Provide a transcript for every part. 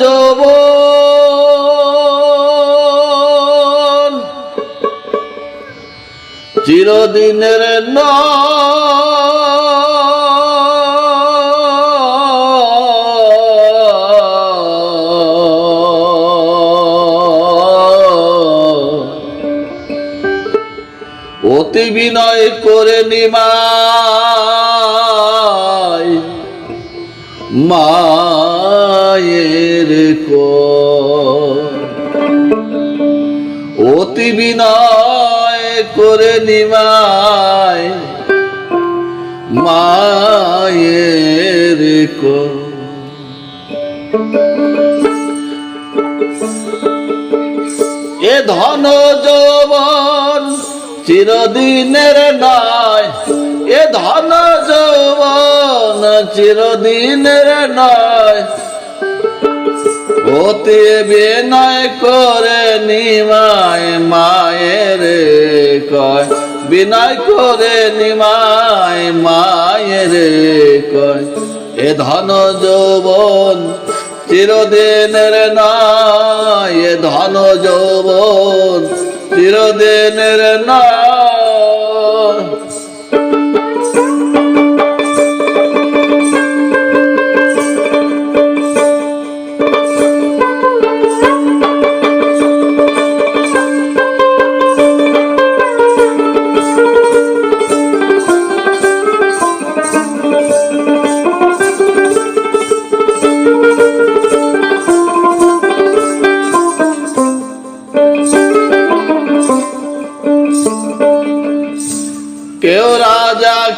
যৌবন। চিরদিনের নয়। অতি বিনয় করে নিমায় মায়ের। অতি বিনয় করে নিমায় মায়ের কর। এ ধন যৌবন চিরদিনের নয় এ ধন যৌবন চিরদিনের নয় অতি বিনয় করে নিমায় মায়ের কয়। বিনয় করে নিমায় মায়ের কয়। এ ধন যৌবন চিরদিনের নয়, এ ধন যৌবন চিরদিনের নয়।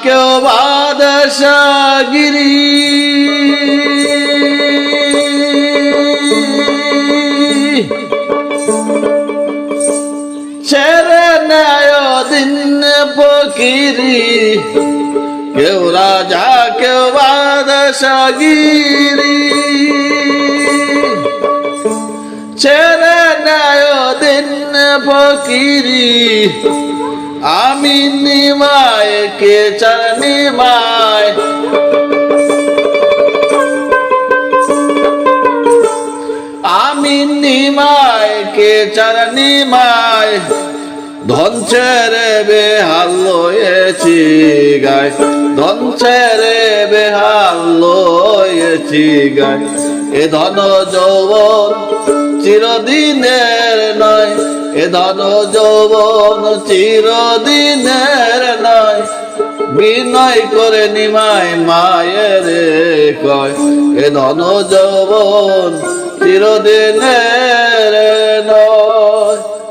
কেউ বাদশাগিরি ছেড়ে নেয় দিন ফকিরি। কেউ রাজা কেউ বাদশাগিরি ছেড়ে নেয় দিন ফকিরি। আমি নিমায় কে নিমায় আমি নিমায় কে নিমায় ধন ছেড়ে বেহাল লয়েছি গায় ধন ছেড়ে বেহাল লয়েছি গায় এ ধন যৌবন চিরদিনের নয় এ ধন যৌবন চিরদিনের নয়, বিনয় করে নিমায় মায়ের কয়। এ ধন যৌবন চিরদিনের নয়।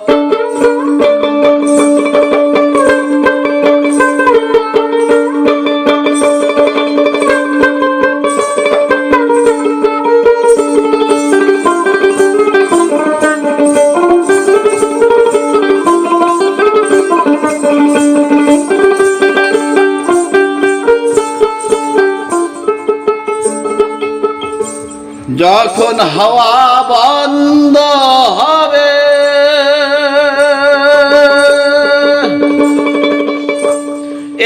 যখন হাওয়া বন্ধ হবে,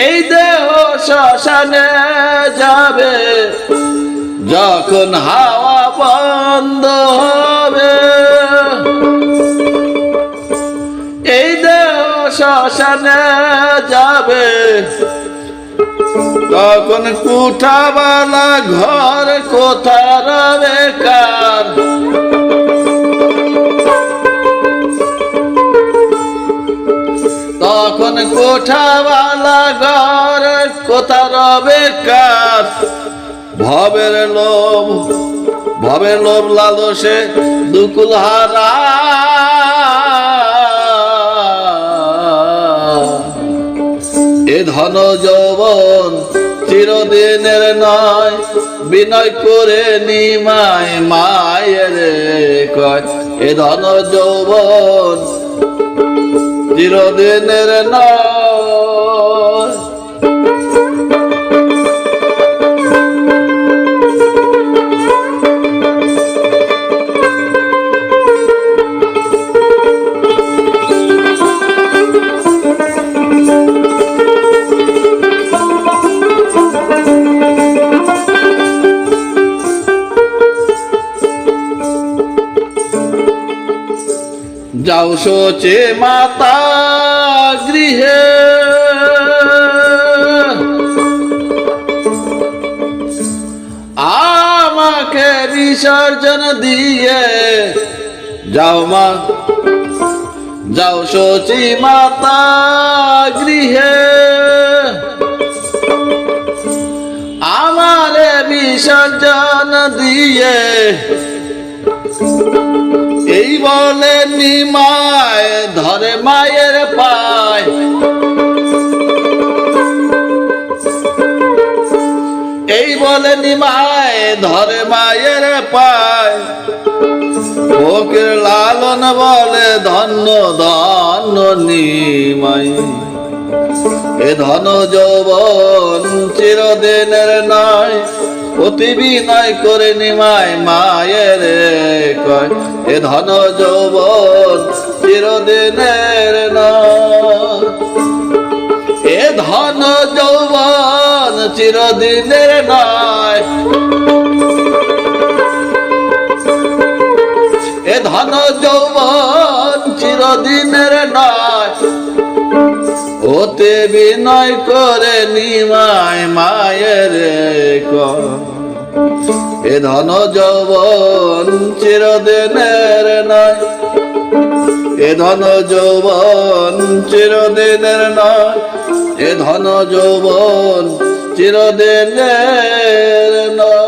এই দেহ শ্মশানে যাবে। যখন হাওয়া বন্ধ হবে, এই দেহ শ্মশানে যাবে। তখন কুঠাবালা ঘর কোথা রবে কার? তখন কোঠাবালা ঘর কোথা রবে কার? ভবের লোভ ভবের লোভ লালসে দুকুল হারা এ ধন যৌবন চিরদিনের নয়, বিনয় করে নিমায় মায়ের কয়। এ ধন যৌবন চিরদিনের নয় যাও সোচে মাতা গৃহে। আমাকে বিসর্জন দিয়ে যাও মা, যাও সচি মাতা গৃহে। আমারে বিসর্জন দিয়ে এই বলে নিমায়, ধরে মায়ের পায়। এই বলে নিমায়, ধরে মায়ের পায়। ওকে লালন বলে ধন্য ধন্য নিমাই এ ধন যৌবন চিরদিনের নয়। অতি বিনয় করে নিমায় মায়ের কয়। এ ধন যৌবন চিরদিনের নয়। এ ধন যৌবন চিরদিনের নয়। এ ধন যৌবন চিরদিনের নয়। বিনয় করে নিমায় মায়ের এ ধন যৌবন চিরদিনের নয়। এ ধন যৌবন চিরদিনের নয়। এ ধন যৌবন চিরদিনের নয়।